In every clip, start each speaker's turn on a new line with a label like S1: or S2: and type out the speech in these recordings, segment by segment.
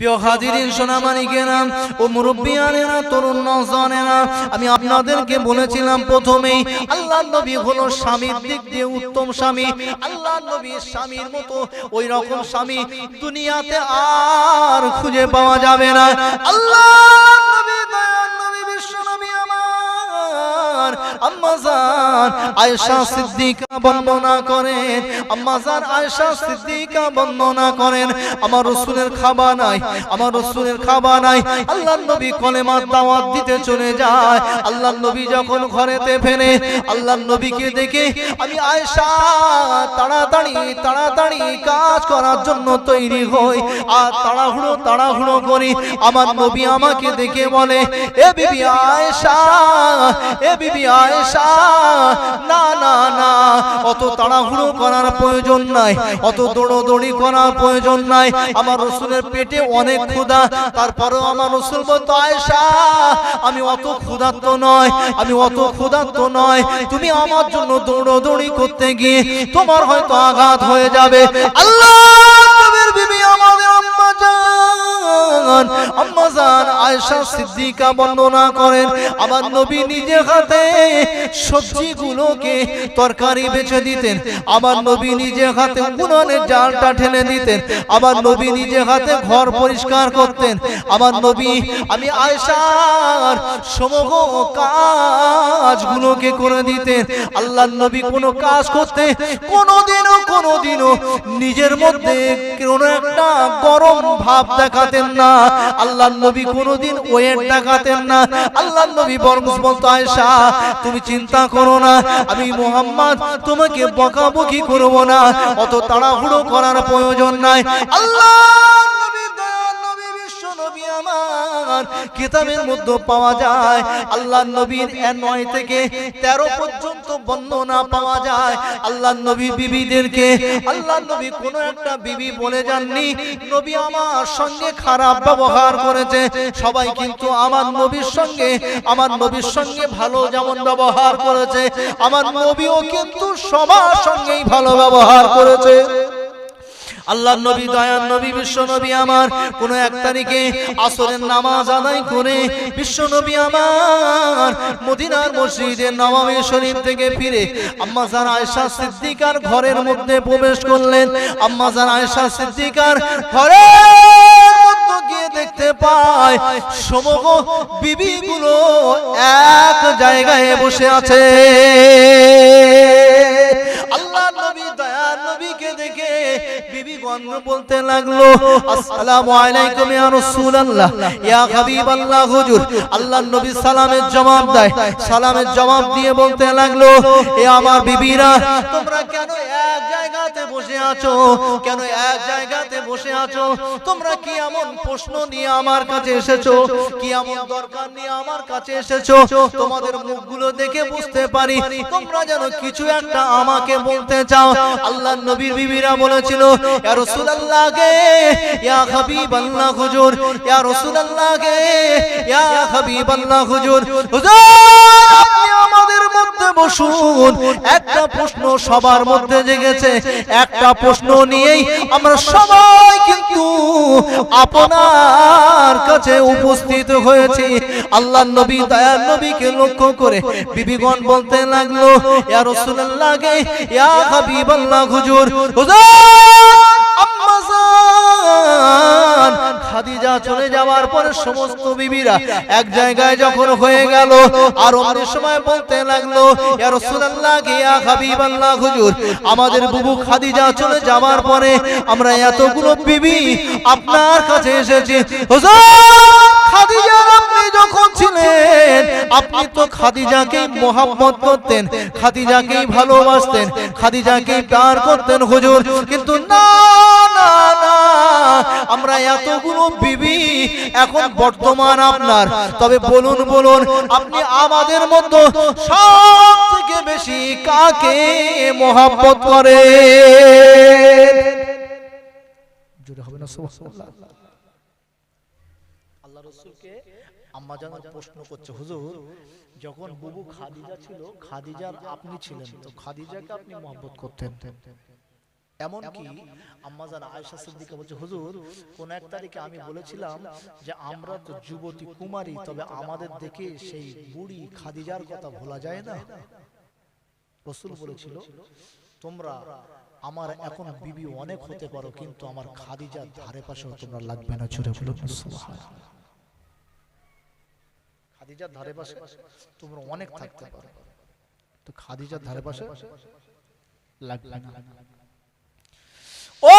S1: প্রিয় হাজিরিন সোনামানিকেরা ও আমি আপনাদেরকে বলেছিলাম প্রথমেই হলো উত্তম স্বামী। স্বামীর ওই রকম স্বামী দুনিয়াতে আর খুঁজে পাওয়া যাবে না। আল্লাহ নবী আম্মাজান আয়েশা সিদ্দিকা বর্ণনা করেন। আম্মাজান আয়েশা সিদ্দিকা বর্ণনা করেন। আমার রসুলের খাবা নাই, আমার রসুলের খাবা নাই। আল্লাহ নবী কলেমার দাওয়াত দিতে চলে যায়। আল্লাহ নবী যখন ঘরেতে ফেরে আল্লাহ নবীকে দেখে আমি আয়েশা, তাড়াতাড়ি তাড়াতাড়ি কাজ করার জন্য তৈরি হই। আর তাড়াহুড়ো তাড়াহুড়ো করি। আমার নবী আমাকে দেখে বলে, এ বিবি আয়েশা, এ বিবি আয়েশা না না না। অত তাড়াহুড়ো করার প্রয়োজন নাই। অত দৌড়োদৌড়ি করার প্রয়োজন নাই। আমার রসুলের পেটে অনেক ক্ষুধা, তারপরেও আমার রসুল বলতো, আয়েশা, আমি অত ক্ষুধার্ত নয়, আমি অত ক্ষুধার্ত নয়। তুমি আমার জন্য দৌড়োদৌড়ি করতে গিয়ে তোমার হয়তো আঘাত হয়ে যাবে। আল্লাহ! জান, আয়েশা সিদ্দিকা বর্ণনা করেন নবী নিজে হাতে সবজিগুলোকে তরকারি বেছে দিতেন নবী নিজে হাতে উনুনের জালটা ঠেলে দিতেন নবী নিজে হাতে ঘর পরিষ্কার করতেন নবী, আমি আয়েশার সমগ্র কাজগুলোকে করে দিতেন নবী কোনো কাজ করতে কোনোদিনও কোনোদিনও নিজের মধ্যে কোনো একটা গরম ভাব দেখাতেন না। আল্লাহ নবী কোনোদিন ওয়েট দেখাতেন না। আল্লাহ নবী বরং বলতো, আয়েশা, তুমি চিন্তা করো না। আমি মোহাম্মদ, তোমাকে বকাবকি করব না। অত তাড়াহুড়ো করার প্রয়োজন নাই। আল্লাহ কিতাবের মধ্যে পাওয়া যায় আল্লাহ নবীর নয় থেকে তেরো পর্যন্ত বর্ণনা পাওয়া যায়। আল্লাহ নবী বিবিদেরকে আল্লাহ নবী একটা বিবি বলে যাননি। নবী আমার সঙ্গে খারাপ ব্যবহার করেছে। সবাই কিন্তু আমার নবীর সঙ্গে, আমার নবীর সঙ্গে ভালো যেমন ব্যবহার করেছে। আমার নবীও কিন্তু সবার সঙ্গেই ভালো ব্যবহার করেছে। আল্লাহ নবী, দয়ার নবী, বিশ্ব নবী আমার। কোন এক তারিখে আসরের নামাজ আদায় করে বিশ্ব নবী আমার মদিনার মসজিদের নবাবী শরীফ থেকে ফিরে আম্মাজান আয়েশা সিদ্দিকার ঘরের মধ্যে প্রবেশ করলেন। আম্মাজান আয়েশা সিদ্দিকার ঘরের মধ্যে গিয়ে দেখতে পায়, সমগ্র বিবিগুলো এক জায়গায় বসে আছে। নবীকে দেখে বিবি গন্ধ বলতে লাগল, আসসালামু আলাইকুম ইয়া রাসূলুল্লাহ, ইয়া হাবিবাল্লাহ হুজুর। আল্লাহর নবী সালামের জবাব দেয়, সালামের জবাব দিয়ে বলতে লাগল, এ আমার বিবিরা, তোমরা কেন এক জায়গাতে বসে আছো? কেন এক জায়গাতে বসে আছো? তোমরা কি এমন প্রশ্ন নিয়ে আমার কাছে এসেছ? কি এমন দরকার নিয়ে আমার কাছে এসেছ? তোমাদের মুখগুলো দেখে বুঝতে পারি। তোমরা যেন কিছু একটা আমাকে বলতে চাও। আল্লাহ নবীর বিবিরা বলেছিল, ইয়া রাসূলুল্লাহ গে ইয়া হাবিবাল্লাহ হুজুর, ইয়া রাসূলুল্লাহ গে ইয়া হাবিবাল্লাহ হুজুর হুজুর, আপনি আমাদের মধ্যে বসুন। একটা প্রশ্ন সবার মধ্যে জেগেছে, একটা প্রশ্ন নিয়েই আমরা সবাই কিন্তু আপনার কাছে উপস্থিত হয়েছি। আল্লাহ নবী, দয়ার নবীকে লক্ষ্য করে বিবিগণ বলতে লাগল, ইয়া রাসূলুল্লাহ হুজুর হুজুর আম্মাজান খাদিজা চলে যাওয়ার পরে সমস্ত বিবিরা এক জায়গায় যখন হয়ে গেল আর অন্য সময় বলতে লাগল ইয়া রাসূলুল্লাহ কে হাবিবাল্লাহ হুজুর আমাদের বুবু খাদিজা চলে যাওয়ার পরে আমরা এতগুলো বিবি আপনার কাছে এসেছি। হুজুর খাদিজা আপনি যখন ছিলেন আপনি তো খাদিজাকেই মোহাম্মত করতেন খাদিজাকেই ভালোবাসতেন খাদিজাকেই প্যার করতেন হুজুর। কিন্তু না না না আমরা এতগুলো বিবি, এখন বর্তমান আপনার। তবে বলুন বলুন, আপনি আমাদের মতো সব থেকে বেশি কাকে মোহাম্মত করে? আপনি ছিলেন, তো খাদিজাকে আপনি মহব্বত করতেন? এমন কি আম্মাজান আয়েশা সিদ্দিকা বলছে হুজুর কোন এক তারিখে আমি বলেছিলাম যে আমরা তো যুবতী কুমারী তবে আমাদের দেখে সেই বুড়ি খাদিজার কথা ভোলা যায় না? রসুল বলেছিল তোমরা আমার এখন বিবি অনেক হতে পারো কিন্তু আমার খাদিজার ধারে পাশেও তোমরা লাগবে না ছুড়ে বলো খাদিজার ধারে পাশে তোমরা অনেক থাকতে পারো। তো খাদিজার ধারে পাশে লাগবে না। ও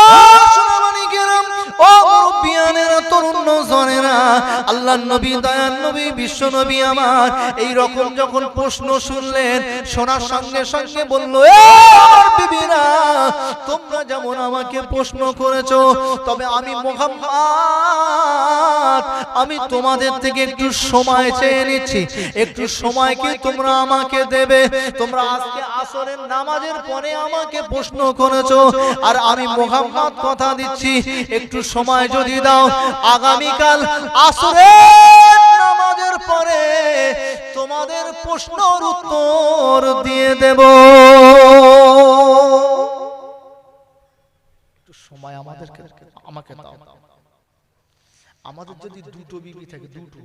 S1: সোনামণিকেরা, ও মুরব্বিয়ানেরা, তরুণ নওজওয়ানেরা, আল্লাহর নবী দয়ার নবী বিশ্ব নবী আমার এই রকম যখন প্রশ্ন শুনলেন শোনার সঙ্গে সঙ্গে বলল বিবিরা তোমরা যেমন আমাকে প্রশ্ন করেছ তবে আমি মোহাম্মদ আমি তোমাদের থেকে একটু সময় চেয়ে নিচ্ছি একটু সময় কি তোমরা আমাকে দেবে? তোমরা আজকে আসরের নামাজের পরে আমাকে প্রশ্ন করেছ আর আমি মোহাম্মদ কথা দিচ্ছি। একটু সময় যদি দাও। আগামীকাল আসরের নামাজের পরে তোমাদের প্রশ্নর উত্তর দিয়ে দেব। একটু সময় আমাদেরকে আমাকে দাও। আমাদের যদি দুটো বিবি থাকে, দুটো।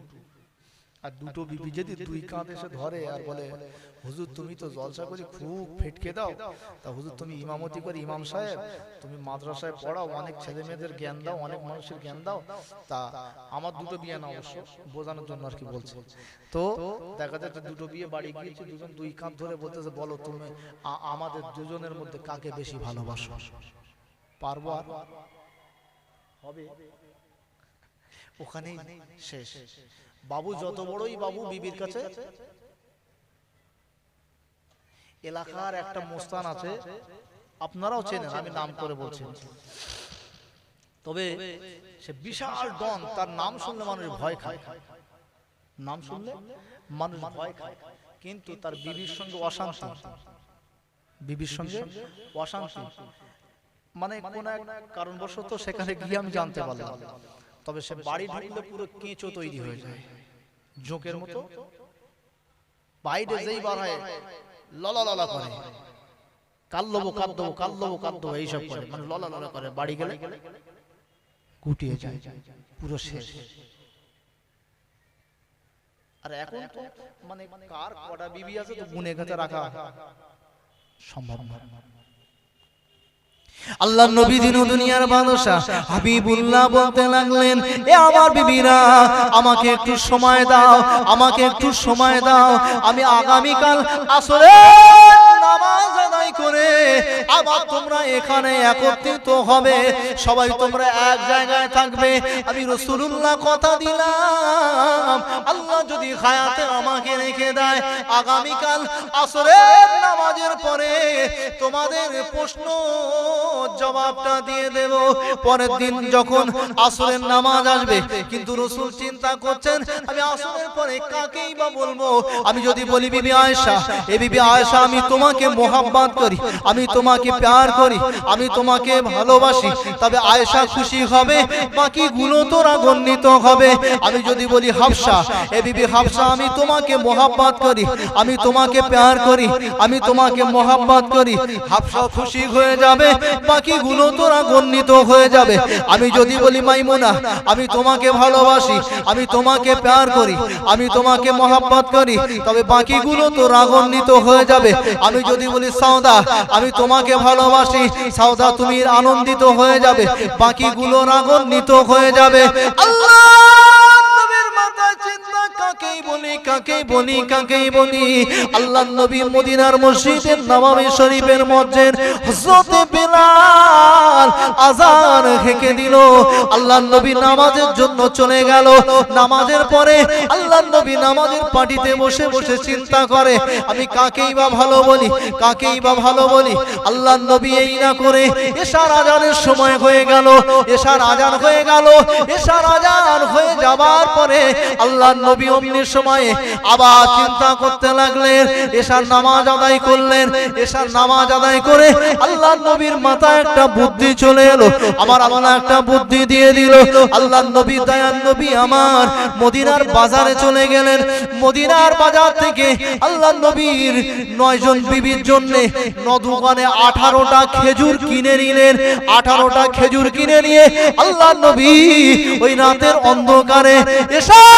S1: আর দুটো বিবি যদি দুই কাঁধ এসে ধরে আর বলে হুজুর তুমি তো জলসা করে খুব ফেটকে দাও। তা হুজুর তুমি ইমামতি করে ইমাম সাহেব তুমি মাদ্রাসায় পড়াও অনেক ছেলে মেয়েদের জ্ঞান দাও অনেক মানুষের জ্ঞান দাও। তা আমার দুটো বিয়ে না অবশ্য বোঝানোর জন্য আর কি বলছে। তো দেখা যাচ্ছে দুটো বিয়ে বাড়ি গিয়েছে দুজন দুই কাঁধ ধরে বলতেছে বলো তুমি আমাদের দুজনের মধ্যে কাকে বেশি ভালোবাসো? পারব আর হবে ওখানেই শেষ বাবু যত বড়ই বাবু বিবির কাছে এলাকার একটা মোস্তান আছে আপনারাও চেনেন আমি নাম করে বলছি। তবে সে বিশাল ডন তার নাম শুনলে মানুষ ভয় খায়। নাম শুনলে মানুষ ভয় খায়। কিন্তু তার বিবির সঙ্গে অশান্তি। বিবির সঙ্গে অশান্তি। মানে কোন এক কারণবশত সেখানে গিয়ে আমি জানতে পারলাম। তবে সে বাড়ি ঢুকলে পুরো কেঁচো তৈরি হয়ে যায়। জোকের মতো। বাইরে যেই বার হয় ললা ললা করে। কাল্লবো কাঁদবো কাল্লবো কাঁদবো এইসব করে। মানে ললা ললা করে। বাড়ি গেলে গুটিয়ে যায়। পুরো শেষ। আর এখন তো মানে কার কটা বিবি আছে তো গুনে গাছে রাখা সম্ভব না। আল্লাহ নবী দিন দুনিয়ার বাদশা হাবিবুল্লাহ বলতে লাগলেন এ আমার বিবিরা আমাকে একটু সময় দাও আমাকে একটু সময় দাও আমি আগামীকাল আসলে নামাজ আদায় করে, আবার তোমরা এখানে একত্রিত হবে। সবাই তোমরা এক জায়গায় থাকবে। আমি রসুলুল্লাহ কথা দিলাম। আল্লাহ যদি আমাকে রেখে দেয়, আগামীকাল আসরের নামাজের পরে তোমাদের প্রশ্ন জবাবটা দিয়ে দেব। পরের দিন যখন আসরের নামাজ আসবে, কিন্তু রসুল চিন্তা করছেন, আমি আসরের পরে কাকেই বা বলব? আমি যদি বলি, বিবি আয়েশা, এ বিবি আয়েশা, আমি তোমাকে মোহাব্বত করি, আমি তোমাকে প্যার করি, আমি তোমাকে ভালোবাসি, তবে আয়েশা খুশি হবে বাকি গুলো তোরা গণ্ডিত হবে। আমি যদি বলি, হাফসা, এ বিবি হাফসা, আমি তোমাকে মোহাব্বত করি, আমি তোমাকে প্যার করি, আমি তোমাকে মোহাব্বত করি। হাফসা খুশি হয়ে যাবে বাকি গুলো তোরা গণ্ডিত হয়ে যাবে। আমি যদি বলি, মাইমুনা, আমি তোমাকে ভালোবাসি, আমি তোমাকে প্যার করি, আমি তোমাকে মোহাব্বত করি, তবে বাকিগুলো তো রাগান্বিত হয়ে যাবে। আমি যদি বলি, সাউদা, আমি তোমাকে ভালোবাসি। সাউদা, তুমি আনন্দিত হয়ে যাবে। বাকিগুলো রাগান্বিত হয়ে যাবে। আল্লাহ! শরীফের নামাজের জন্য চলে গেল। নামাজের পরে নামাজের পাটিতে বসে বসে চিন্তা করে, আমি কাকেই বা ভালো বলি, কাকেই বা ভালো বলি? আল্লাহ নবী এই না করে এশার আজানের সময় হয়ে গেল, এশার আজান হয়ে গেল, এশার আজান হয়ে যাবার পরে আল্লাহ নবী অমনি সময় আবার চিন্তা করতে লাগলেন এসার নামাজ আদায় করলেন এসার নামাজ আদায় করে আল্লাহ নবীর মাথায় একটা বুদ্ধি চলে এলো, আমার আল্লাহ একটা বুদ্ধি দিয়ে দিল আল্লাহ নবী দয়ান নবী আমার মদিনার বাজারে চলে গেলেন, মদিনার বাজার থেকে আল্লাহ নবীর নয়জন বিবির জন্য নদুকানে আঠারোটা খেজুর কিনে নিলেন, আঠারোটা খেজুর কিনে নিয়ে আল্লাহ নবী ওই রাতের অন্ধকারে এসব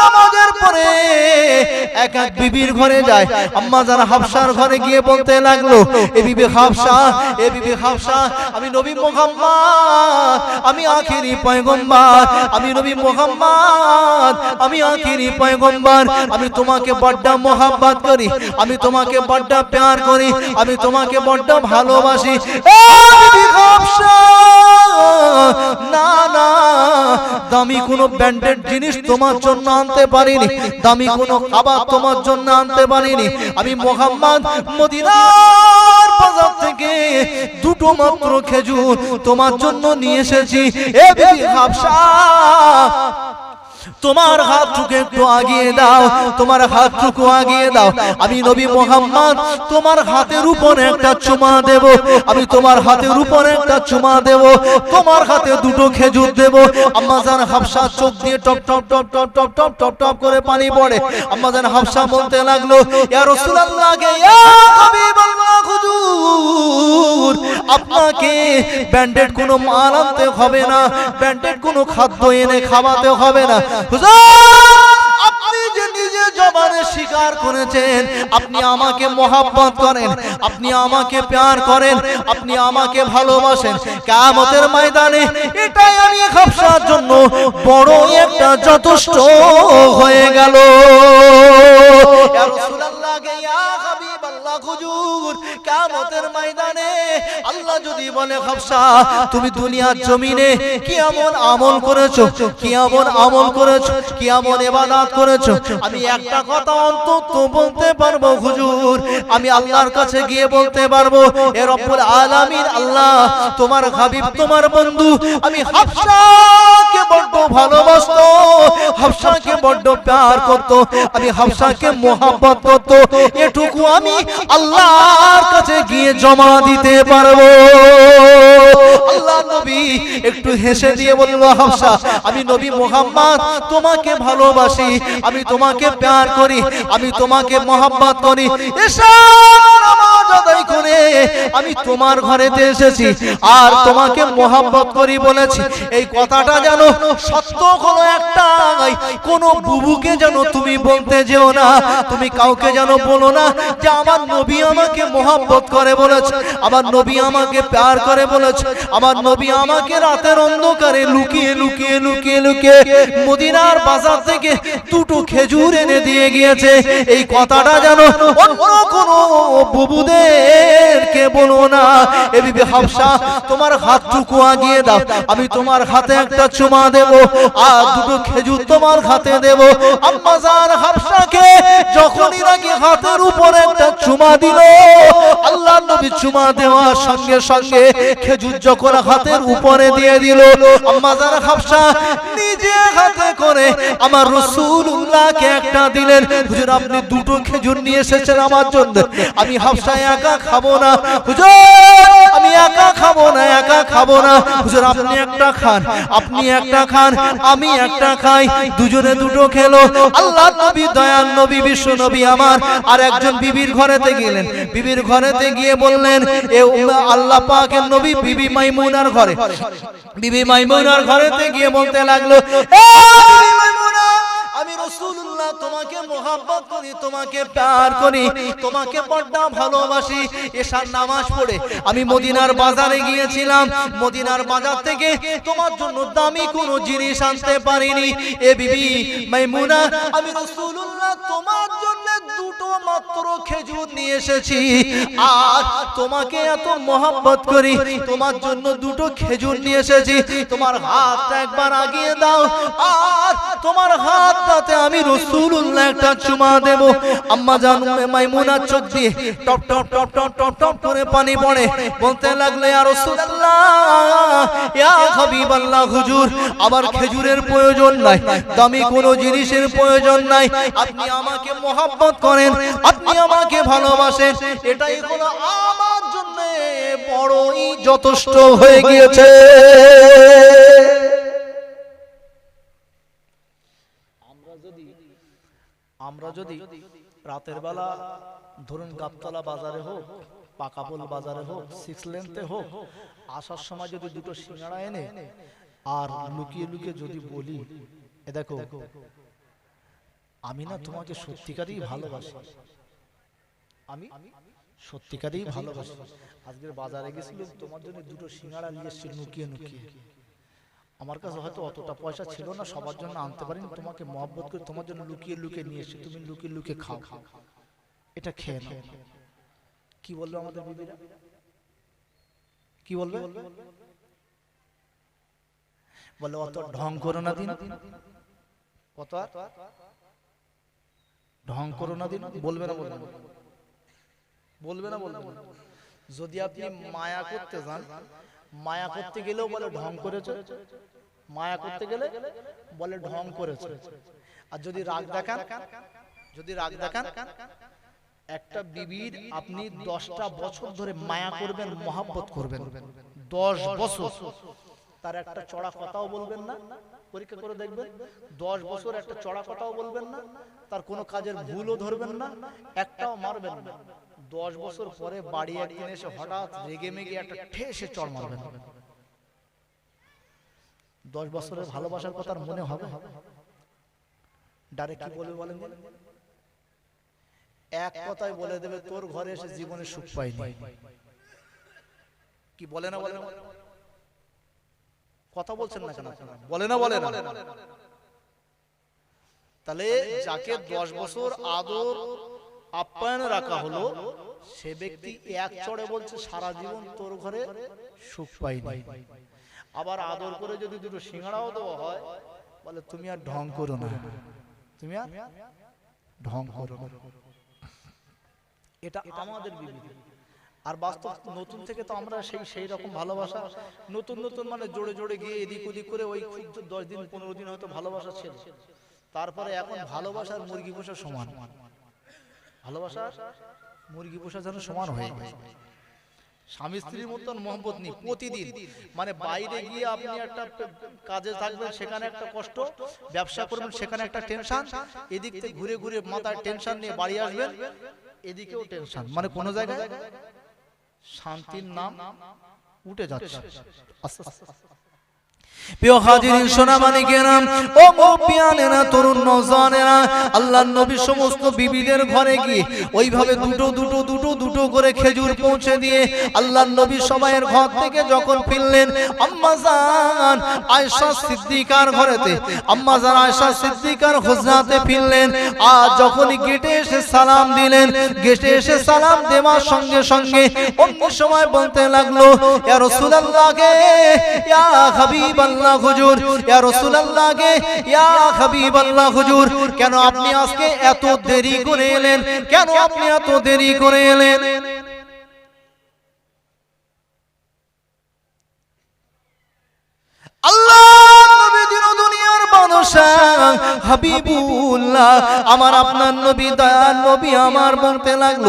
S1: নামাজের পরে এক এক বিবির ঘরে যায়। আম্মা যারা হাফসার ঘরে গিয়ে বলতে লাগল, এ বিবি হাফসা, এ বিবি হাফসা, আমি নবী মোহাম্মদ, আমি আখিরি পয়গম্বর, আমি নবী মোহাম্মদ, আমি আখিরি পয়গম্বর, আমি তোমাকে বড্ড মোহাব্বত করি, আমি তোমাকে বড্ড প্যার করি, আমি তোমাকে বড্ড ভালোবাসি। এ বিবি হাফসা, না না, দামি কোনো ব্যান্ডেড জিনিস তোমার জন্য আনতে পারিনি। দামি কোনো খাবার তোমার জন্য আনতে পারিনি। আমি মোহাম্মদ মদিনার বাজার থেকে দুটো মাত্র খেজুর তোমার জন্য নিয়ে এসেছি। এ বিবি হাফসা। তোমার হাতটুকু একটু আগিয়ে দাও, তোমার হাতটুকু আগিয়ে দাও। আমি নবী মোহাম্মদ, তোমার হাতের উপরে একটা চুমা দেব। আমি তোমার হাতের উপরে একটা চুমা দেব। তোমার হাতে দুটো খেজুর দেব। আম্মা জান হাফসা চোখ দিয়ে টপ টপ টপ টপ টপ টপ টপ টপ করে পানি পড়ে। আম্মা জান হাফসা বলতে লাগল, ইয়া রাসূলুল্লাহ ইয়া হাবিবাল্লাহ হুজুর, আপনাকে ব্যান্ডেড কোনো মাল আনতে হবে না, ব্যান্ডেড কোনো খাদ্য এনে খাওয়াতে হবে না। হুজুর, আপনি যে নিজে জবানে স্বীকার করেছেন, আপনি আমাকে মোহাব্বত করেন, আপনি আমাকে প্যার করেন, আপনি আমাকে ভালোবাসেন। ময়দানে এটাই জন্য বড় যথেষ্ট হয়ে গেল। কিয়ামতের ময়দানে আল্লাহ যদি বলে খাপসা তুমি দুনিয়ার জমিনে কি এমন আমল করেছ কি এমন আমল করেছ কি এমন ইবাদত করেছ আমি একটা কথা অন্তত বলতে পারব হুজুর আমি আল্লাহর কাছে গিয়ে বলতে পারব এ রব্বুল আলামিন আল্লাহ তোমার হাবিব তোমার বন্ধু আমি হাফসাকে বড্ড ভালোবাসতো হাফসাকে বড্ড প্যার করতো আমি হাফসাকে মোহাব্বত করতো এটুকু আমি আল্লাহর কাছে গিয়ে জমা দিতে পারব। আল্লাহ নবী একটু হেসে দিয়ে বলল, হাফসা, আমি নবী মোহাম্মদ, তোমাকে ভালোবাসি, আমি তোমাকে প্যার করি, আমি তোমাকে মোহাম্মত করি। এসব আদায় করে আমি তোমার ঘরেতে এসেছি আর তোমাকে করি বলেছি। এই কথাটা যেন সত্য হলো একটা কোন বুবুকে যেন তুমি বলতে যেও না, তুমি কাউকে যেন বলো না যে আমার নবী আমাকে করে বলেছে, আমার নবী আমাকে প্যার করে বলেছে, আমার নবী আমাকে রাতের অন্ধকারে লুকিয়ে লুকিয়ে লুকিয়ে লুকিয়ে মদিনার বাজার থেকে দুটো খেজুর এনে দিয়ে গিয়েছে। এই কথাটা যেন অন্য কোনো বুবুদেরকে বলো না? এ বিবি হাফসা তোমার হাতটুকু আগিয়ে দাও। আমি তোমার হাতে একটা চুমা দেব, আর দুটো খেজুর তোমার হাতে দেব। আম্মা জান হাফসাকে যখনই নাকি হাতের উপরে একটা চুমা দিল নবী চুমা দেওয়ার সঙ্গে সঙ্গে খেজুর যখন হাতের উপরে দিয়ে দিল জান হাফসা নিজে হাতে করে আমার রসুল্লাহকে একটা দিলেন, হুজুর, আপনি দুটো খেজুর নিয়ে এসেছেন আমার জন্য, আমি হাফসা একা খাব না। হুজুর একা খাব না, একা খাব না। হুজুর, আপনি একটা খান, আপনি একটা খান, আমি একটা খাই, দুজনে দুটো খেলো। আল্লাহ নবী, দয়াল নবী, বিশ্ব নবী আমার। আর একজন বিবির ঘরেতে গেলেন। বিবির ঘরেতে গিয়ে বললেন, এ আল্লাহ পাকের নবী বিবি মাইমুনার ঘরে। বিবি মাইমুনার ঘরেতে গিয়ে বলতে লাগল, এ বিবি রসুল্লাহ তোমাকে মোহাব্বত করি, তোমাকে প্যার করি, তোমাকে বড্ড ভালোবাসি। এসার নামাজ পড়ে আমি মদিনার বাজারে গিয়েছিলাম। মদিনার বাজার থেকে তোমার জন্য দামি কোনো জিনিস আনতে পারিনি। এ বিবি, মাইমুনা, আমি রসুল্লাহ তোমার জন্য দুটো মাত্র খেজুর নিয়ে এসেছি। আর তোমাকে এত মোহাব্বত করি, তোমার জন্য দুটো খেজুর নিয়ে এসেছি। তোমার হাতটা একবার আগিয়ে দাও। আর তোমার হাতটাতে আমি রসুল্লাহ একটা একটা চুমা দেব। আম্মা জান মাইমুনা চোখ দিয়ে টপ টপ টপ টপ টপ টপ করে পানি পড়ে। বলতে লাগলে আর রাসূলুল্লাহ, ইয়া হাবিবাল্লাহ হুজুর, আবার খেজুরের প্রয়োজন নাই, দামি কোনো জিনিসের প্রয়োজন নাই। আপনি আমাকে মোহাব্বত করেন, আপনি আমাকে ভালোবাসেন। এটাই হলো আমার জন্য বড়ই যথেষ্ট হয়ে গিয়েছে। আমরা যদি রাতের বেলা ধরুন গাবতলা বাজারে হোক পাকাপোল বাজারে হোক সিক্স লেন্থে হোক আসার সময় যদি দুটো সিঙ্গাড়া এনে আর লুকিয়ে লুকিয়ে যদি বলি এ দেখো আমি না তোমাকে সত্যিকারই ভালোবাসি। আমি সত্যিকারই ভালোবাসি। আজকের বাজারে গেছিলাম তোমার জন্য দুটো সিঙ্গাড়া নিয়ে এসেছি লুকিয়ে লুকিয়ে। আমার কাছে হয়তো অতটা পয়সা ছিল না সবার জন্য আনতে পারিনি তোমাকে মহব্বত করে তোমার জন্য লুকিয়ে লুকিয়ে নিয়ে এসেছি তুমি লুকিয়ে লুকিয়ে খাও। এটা খেয়ে নাও। কি বলবে আমাদের বিবিরা? কি বলবে? বলে অত ঢং করো না দিন। কত আর? ঢং করো না দিন বলবে না বলবে। না বলবে। না বলবে। না যদি আপনি মায়া করতে যান মায়া করতে গেলেও বলে ঢং করেছে? মায়া করতে গেলে বলে ঢং করেছে। আর যদি রাগ দেখান যদি রাগ দেখান একটা বিবির আপনি দশটা বছর ধরে মায়া করবেন মহাব্বত করবেন। দশ বছর। তার একটা চড়া কথাও বলবেন না পরীক্ষা করে দেখবেন। দশ বছর একটা চড়া কথাও বলবেন না তার কোনো কাজের ভুলও ধরবেন না একটাও মারবেন না। দশ বছর পরে বাড়ি একদিন এসে হঠাৎ রেগে মেগে একটা ঠেসে চড় মারবেন। দশ বছরের ভালোবাসার কথা মনে হবে? ডাইরেক্ট কি বলবে বলেন? এক কথায় বলে দেবে তোর ঘরে এসে জীবনে সুখ পাইনি। কি বলে না বলে? না কথা বলছেন না কেন আপনারা? বলে না বলে না তাহলে যাকে দশ বছর আদর আপ্যায়ন রাখা হলো সে ব্যক্তি এক চড়ে বলছে সারা জীবন তোর ঘরে সুখ পাইনি। আবার আদর করে যদি দুটো সিঙ্গাড়াও দেওয়া হয় বলে তুমি আর ঢং করো না। তুমি আর ঢং করো না। এটা আমাদের বিবিধ আর বাস্তব নতুন থেকে তো আমরা সেই সেই রকম ভালোবাসা। নতুন নতুন মানে জোরে জোরে গিয়ে এদিক ওদিক করে ওই দশ দিন, পনেরো দিন হয়তো ভালোবাসা ছিল। তারপরে এখন ভালোবাসার মুরগি পোষা সমান। ভালোবাসা মুরগি পোষা যেন সমান হয়ে গেছে। স্বামী স্ত্রীর মতন মহব্বত নেই প্রতিদিন। মানে বাইরে গিয়ে আপনি একটা কাজে থাকবেন সেখানে একটা কষ্ট ব্যবসা করবেন সেখানে একটা টেনশন এদিক থেকে ঘুরে ঘুরে মাথায় টেনশন নিয়ে বাড়ি আসবেন এদিকেও টেনশন মানে কোন জায়গায় শান্তির নাম উঠে যাচ্ছে। আর যখনই গেটে এসে সালাম দিলেন গেটে এসে সালাম দেওয়ার সঙ্গে সঙ্গে অন্য সময় বলতে লাগল, ইয়া হুজুর, ইয়া গে ইয়া হাবিবাল্লাহ হুজুর, কেন আপনি আজকে এত দেরি করে এলেন? কেন আপনি এত দেরি করে এলেন? আল্লাহ আপনার নবী নবী আমার লাগল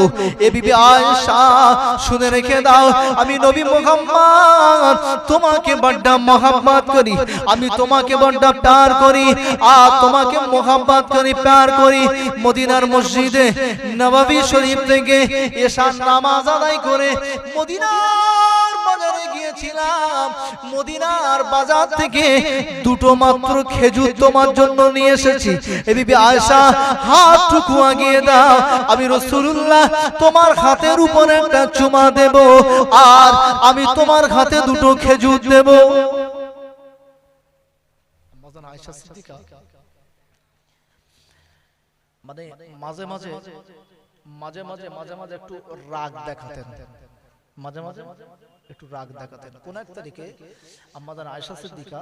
S1: রেখে দাও, আমি নবী মুহাম্মদ, তোমাকে বড্ড মোহাম্মত করি, আমি তোমাকে বড্ড প্যার করি, আর তোমাকে মোহাম্মত করি, প্যার করি। মদিনার মসজিদে, নববী শরীফ থেকে এশার নামাজ আদায় করে মদিনার মদিনার বাজার থেকে দুটো মাত্র খেজুর তোমার জন্য নিয়ে এসেছি। এ বিবি আয়েশা হাতটুকু আগিয়ে দাও। আমি রাসূলুল্লাহ, তোমার হাতের উপরে একটা চুমা দেব আর আমি তোমার হাতে দুটো খেজুর দেব। মানে মাঝে মাঝে মাঝে মাঝে মাঝে মাঝে একটু রাগ দেখাতেন। মাঝে মাঝে একটু রাগ দেখাতেন। কোন এক তারিখে আমাদের আয়সা সিদ্দিকা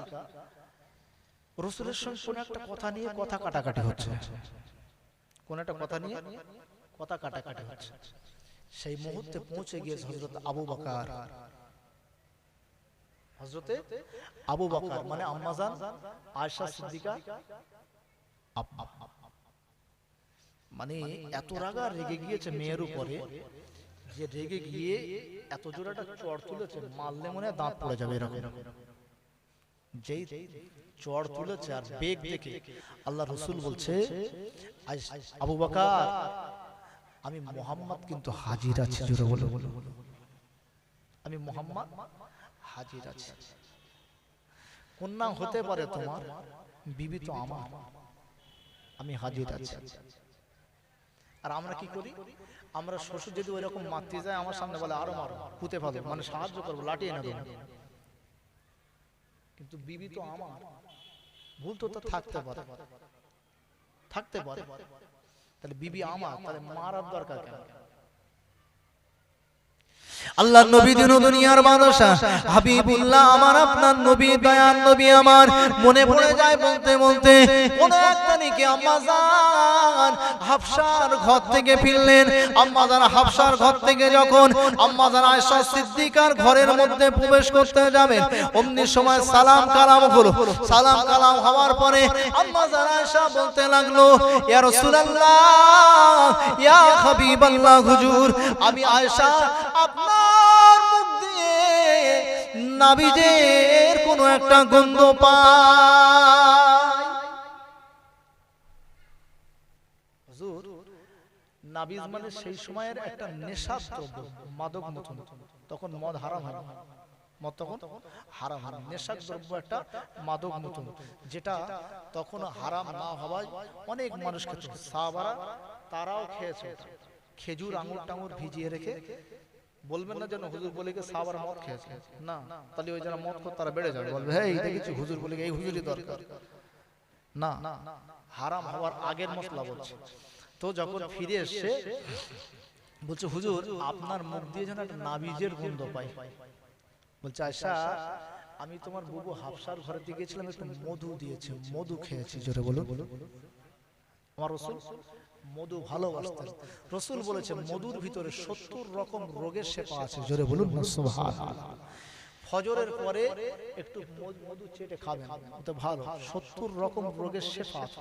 S1: রসুলের সঙ্গে কোন একটা কথা নিয়ে কথা কাটাকাটি হচ্ছে। কোন একটা কথা নিয়ে কথা কাটাকাটি হচ্ছে। সেই মুহূর্তে পৌঁছে গিয়েছে হজরত আবু বকার। হজরতে আবু বকার মানে আম্মাজান আয়সা সিদ্দিকা। মানে এত রাগা রেগে গিয়েছে মেয়ের উপরে। যে রেগে গিয়ে এত একটা চড় তুলেছে, মারলে মনে হয় দাঁত পড়ে যাবে এরকম। যেই চড় তুলেছে আর বেগ দেখে আল্লাহ রসুল বলছে আবু বকার, আমি মোহাম্মদ কিন্তু হাজির আছি জোরে বলো। আমি মোহাম্মদ হাজির আছি। কন্যা হতে পারে তোমার, বিবি তো আমার। আমি হাজির আছি। আর আমরা কি করি? আমরা শ্বশুর যদি ওই রকম মারতে যায় আমার সামনে বলে আরও মারো পুঁতে ফেলো মানে সাহায্য করব লাঠি এনে দেবো কিন্তু বিবি তো আমার ভুল তো তো থাকতে পারে। থাকতে পারে। তাহলে বিবি আমার তাহলে মারার দরকার কেন? আল্লাহ নবী দিন দুনিয়ার বাদশা হাবিবুল্লাহ আমার আপনার নবী দয়ার নবী আমার। মনে পড়ে যায় বলতে বলতে কোন একটা নাকি হাফসার ঘর থেকে ফিরলেন, আম্মা আম্মাজান হাফসার ঘর থেকে যখন আম্মা আম্মাজান আয়েশা সিদ্দিকার ঘরের মধ্যে প্রবেশ করতে যাবেন, অমনি সময় সালাম কালাম হলো। সালাম কালাম হওয়ার পরে আম্মা আম্মাজান আয়েশা বলতে লাগল, ইয়া রাসূলুল্লাহ, ইয়া হাবিবাল্লাহ হুজুর, আমি আয়েশা, আপনার মুখ দিয়ে কোনো একটা গন্ধ পাই হুজুর নাবিজ মানে সেই সময়ের একটা নেশার দ্রব্য মাদক মতন তখন মদ হারাম হয়। মদ তখন হারাম হারাম নেশার দ্রব্য একটা মাদক মতন যেটা তখন হারাম না হওয়ায় অনেক মানুষ খেত। সাহাবারা তারাও খেয়েছে খেজুর আঙুর টাঙুর ভিজিয়ে রেখে বলবেন না যেন হুজুর বলে গিয়ে সাহাবার মদ খেয়েছে। না তাহলে ওই যারা মদ খোর তারা বেড়ে যাবে। বলবে হ্যাঁ এই দেখেছি হুজুর বলে গিয়ে এই হুজুরই দরকার? না হারাম হওয়ার আগের মশলা বলছে তো যখন ফিরে এসছে বলছে হুজুর আপনার মুখ দিয়ে যেন একটা নাবিজের গন্ধ পাই। বলছে আয়সা আমি তোমার বুবু হাফসার ঘরে দিয়ে গেছিলাম একটু মধু দিয়েছে মধু খেয়েছি। জোরে বলো আমার রসুল মধু ভালোবাসতেন। রসুল বলেছে মধুর ভিতরে সত্তর রকম রোগের শেপা আছে। জোরে বলুন ফজরের পরে একটু মধু- চেটে খাবেন ওতে ভালো সত্তর রকম রোগের শেফা আছে।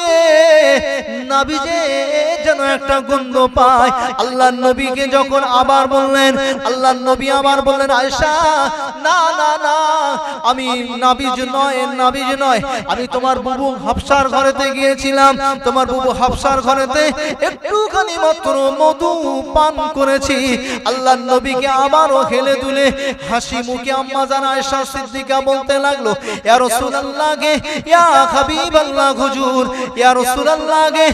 S1: দিয়ে নাবিজে যেন একটা গন্ধ পায়। আল্লাহর নবীকে যখন আবার বললেন আল্লাহর নবী আবার বললেন, আয়েশা, না না না, আমি নাবিজ নয় নাবিজ নয়। আমি তোমার বুবু হাফসার ঘরেতে গিয়েছিলাম। তোমার বুবু হাফসার ঘরেতে একটুখানি মাত্র মধু পান করেছি। আল্লাহর নবীকে আবারও হেলে দুলে হাসি মুখে আম্মা জান আয়েশা সিদ্দিকা বলতে লাগল, ইয়া ইয়া হুজুর রাসূলুল্লাহ গে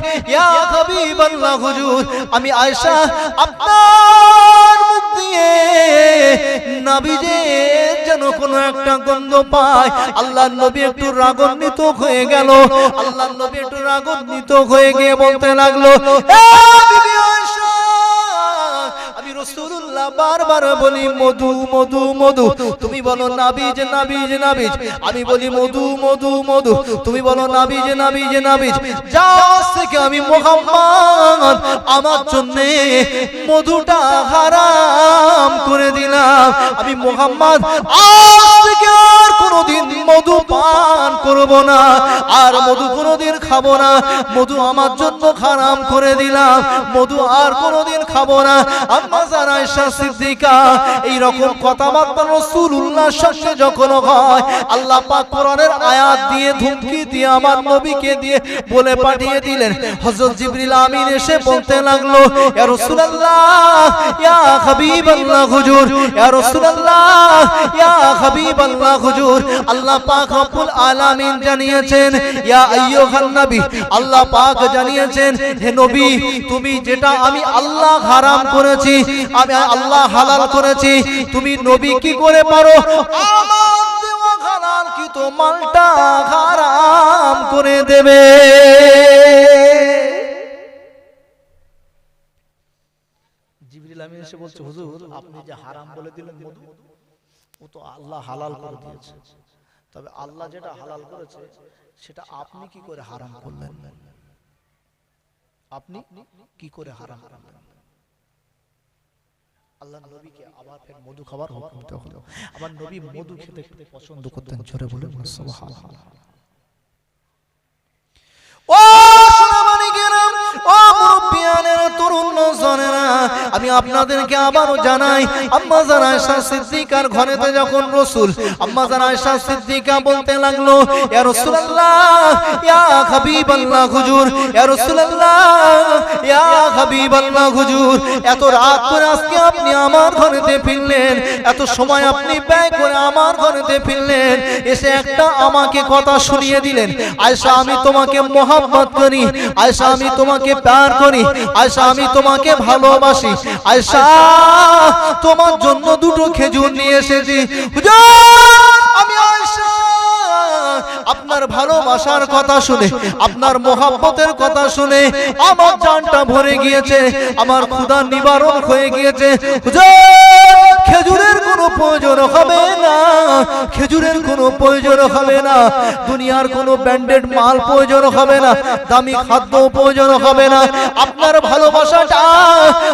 S1: হুজুর, আমি আয়েশা, আপনার মুখ দিয়ে নবীজে যেন কোনো একটা গন্ধ পায়। আল্লাহর নবী একটু রাগান্বিত হয়ে গেল। আল্লাহর নবী একটু রাগান্বিত হয়ে গিয়ে বলতে লাগল, "এ আমি বারবার বলি, মধু মধু মধু। তুমি বলো, নাবিজ নাবিজ নাবিজ। আমি বলি, মধু মধু মধু। তুমি বলো, নাবিজ নাবিজ নাবিজ। যা থেকে আমি মোহাম্মদ, আমার জন্য মধুটা হারাম করে দিলাম। আমি মোহাম্মদ, আজ আর কোনোদিন মধু পান করব না, আর মধু কোনোদিন খাব না। মধু আমার জন্য হারাম করে দিলাম। মধু আর কোনোদিন খাব না। আম্মা জান আয়েশা সিদ্দিকা এই কথাবার্তা রাসূলুল্লাহ সঙ্গে যখন হয়, আল্লাহ পাক আয়াত দিয়ে, ধুমকি দিয়ে আমার নবীকে দিয়ে বলে পাঠিয়ে দিলেন। হযরত জিবরিল আমিন এসে বলতে লাগল, ইয়া রাসূলুল্লাহ, ইয়া হাবিবাল্লাহ হুজুর, ইয়া রাসূলুল্লাহ, ইয়া হাবিবাল্লাহ হুজুর। আল্লাহ পাক রব্বুল আলামিন জানিয়েছেন, ইয়া আইয়ুহান নবী। আল্লাহ পাক জানিয়েছেন, হে নবী, তুমি যেটা আমি আল্লাহ হারাম করেছি আমি আল্লাহ হালাল করেছি। তুমি নবী কি করে পারো? আমার মালটা হারাম করে দেবে। তবে আল্লাহ যেটা হালাল করেছে, সেটা আপনি কি করে হারাম করলেন? আপনি কি করে হারাম করলেন? আল্লাহ নবীকে আবার ফের মধু খাবার হুকুম দেওয়া হলো। আবার নবী মধু খেতে খেতে পছন্দ করতেন জোরে বলে ও সোনামানিকেরা, ও মুরব্বিয়ানের তরুণ নওজওয়ানেরা, আমি আপনাদেরকে আবারও জানাই, আম্মা জান আয়েশা সিদ্দিকার ঘরেতে যখন রসুল, আম্মা জান আয়েশা সিদ্দিকা বলতে লাগল, ইয়া রাসূলুল্লাহ, ইয়া হুজুর, ইয়া রাসূলুল্লাহ, ইয়া হুজুর, এত রাত করে আজকে আপনি আমার ঘরেতে ফিরলেন, এত সময় আপনি ব্যয় করে আমার ঘরেতে ফিরলেন, এসে একটা আমাকে কথা শুনিয়ে দিলেন আয়সা আমি তোমাকে মোহাম্মত করি আয়সা আমি তোমাকে প্যার করি আয়সা আমি তোমাকে ভালোবাসি আয়সা তোমার জন্য দুটো খেজুর নিয়ে এসেছি। আমি আপনার ভালোবাসার কথা শুনে আপনার মোহাব্বতের কথা শুনে আমার জানটা ভরে গিয়েছে আমার ক্ষুধা নিবারণ হয়ে গিয়েছে। হুজুর, খেজুরের কোনো প্রয়োজন হবে না। খেজুরের কোনো প্রয়োজন হবে না। দুনিয়ার কোনো ব্যান্ডেড মাল প্রয়োজন হবে না। দামি খাদ্য প্রয়োজন হবে না। আপনার ভালোবাসাটা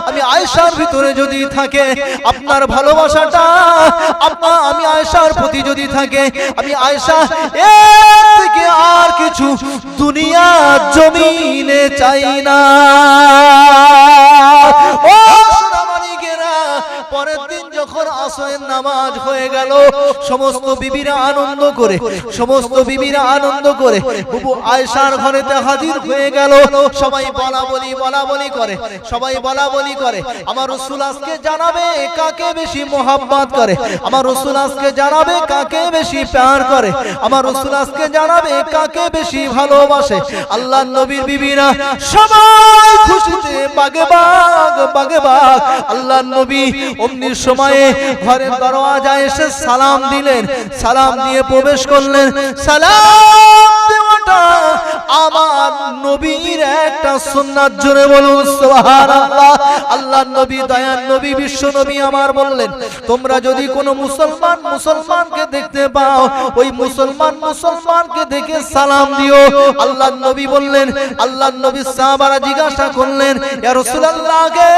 S1: আমি আয়সার ভিতরে যদি থাকে, আপনার ভালোবাসাটা আপনার আমি আয়সার প্রতি যদি থাকে, আমি আয়সা এর থেকে আর কিছু দুনিয়া জমিনে চাই না। যখন আসরের নামাজ হয়ে গেল। সমস্ত বিবিরা আনন্দ করে, সমস্ত বিবিরা আনন্দ করে, বুবু আয়সার ঘরেতে হাজির হয়ে গেল। সবাই বলা বলি বলা বলি করে, সবাই বলা বলি করে। আমার রসুল আজকে জানাবে কাকে বেশি মোহাব্বত করে। আমার রসুল আজকে জানাবে কাকে বেশি প্যার করে। আমার রসুল আজকে জানাবে কাকে বেশি ভালোবাসে। আল্লাহ নবীর বিবিরা সবাই খুশিতে বাগে বাগ বাগে বাগ। আল্লাহ নবী অমনি সময়ে ঘরের দরওয়াজায় এসে সালাম দিলেন সালাম দিয়ে প্রবেশ করলেন। সালাম দেওয়াটা আমার নবীর একটা সুন্নাত জোরে বলুন সুবহানাল্লাহ। আল্লাহ নবী দয়ার নবী বিশ্ব নবী আমার বললেন তোমরা যদি কোনো মুসলমান মুসলমানকে দেখতে পাও ওই মুসলমান মুসলমানকে দেখে সালাম দিও। আল্লাহ নবী বললেন আল্লাহ নবী সাহাবারা জিজ্ঞাসা করলেন ইয়া রাসূলুল্লাহ গে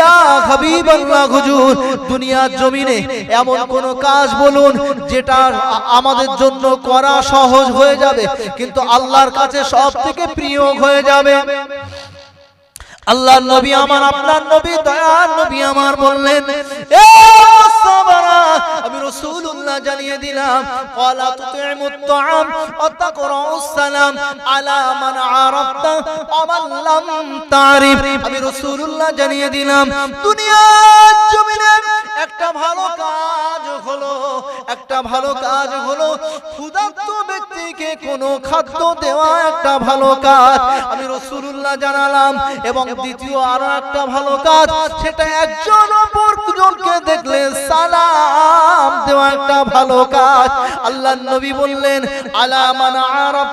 S1: ইয়া হাবিবাল্লাহ হুজুর দুনিয়ার জমিনে এমন কোন কাজ বলুন যেটা আমাদের জন্য করা সহজ হয়ে যাবে, কিন্তু আল্লাহর কাছে সব থেকে প্রিয় হয়ে যাবে। আল্লাহ নবী আমার, আপনার নবী, দয়ার নবী আমার বললেন আমি জানিয়ে দিলাম একটা ভালো কাজ হলো, একটা ভালো কাজ হলো, ক্ষুধার্ত ব্যক্তিকে কোনো খাদ্য দেওয়া একটা ভালো কাজ। আমি রসুল্লাহ জানালাম, এবং দ্বিতীয় আরও একটা ভালো কাজ, সেটা একজন দেখলে সালাম দেওয়া একটা ভালো কাজ। আল্লাহ নবী বললেন আলামান আরব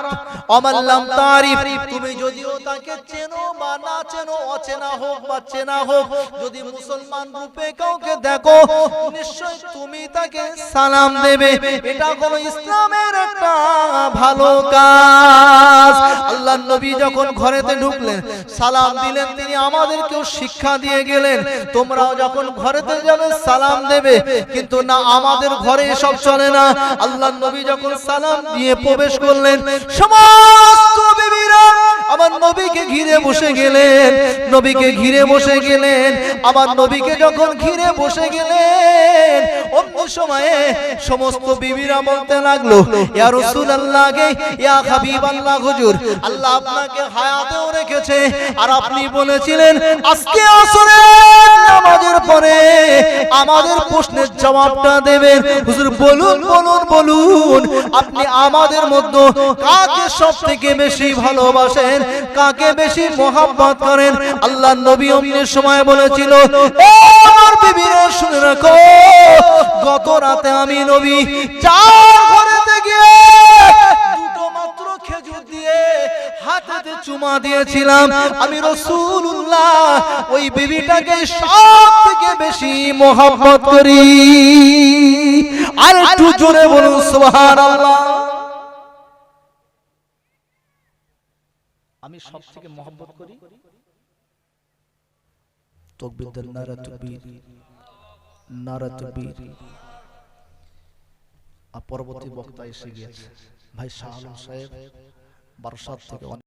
S1: অমাল্লাম তারিফ। তুমি যদিও তাকে চেনো বা না চেনো, অচেনা হোক বা চেনা হোক, যদি মুসলমান রূপে কাউকে দেখো, নিশ্চয় তুমি তাকে সালাম দেবে। এটা হলো ইসলামের একটা ভালো কাজ। আল্লাহ নবী যখন ঘরেতে ঢুকলেন, সালাম দিলেন, তিনি আমাদেরকেও শিক্ষা দিয়ে গেলেন, তোমরাও যখন ঘরেতে যাবে, সালাম দেবে। কিন্তু না, আমাদের ঘরে এসব চলে না। আল্লাহ নবী যখন সালাম দিয়ে প্রবেশ করলেন, সমস্ত বিবিরা আমার নবীকে ঘিরে বসে গেলেন, নবীকে ঘিরে বসে গেলেন, আমার নবীকে যখন ঘিরে বসে গেলেন, অন্য সময়ে সমস্ত বিবিরা বলতে লাগল, ইয়া রাসূলুল্লাহ গে ইয়া হাবিবাল্লাহ হুজুর, আল্লাহ আপনাকে হায়াতেও রেখেছে। আর আপনি বলেছিলেন, আজকে পরে আমাদের প্রশ্নের জবাবটা দেবেন। হুজুর, বলুন বলুন বলুন, আপনি আমাদের মধ্যে কাকে সব থেকে বেশি ভালোবাসেন, কাকে বেশি মোহাব্বত করেন? আল্লাহ নবী অমনি সময় বলেছিল, "ও আমার বিবিরা শুনে রাখো, গত রাতে আমি নবী চার ঘরেতে গিয়ে হাতেতে চুমা দিয়েছিলাম। আমি রসুল্লাহ ওই বিবিটাকে সব থেকে বেশি মোহাম্মত করি। আর একটু জোরে বলুন, সুবহানাল্লাহ। আমি সব থেকে মোহাম্মত করি পরবর্তী বক্তা এসে গিয়েছে। ভাই শাহ সাহেব থেকে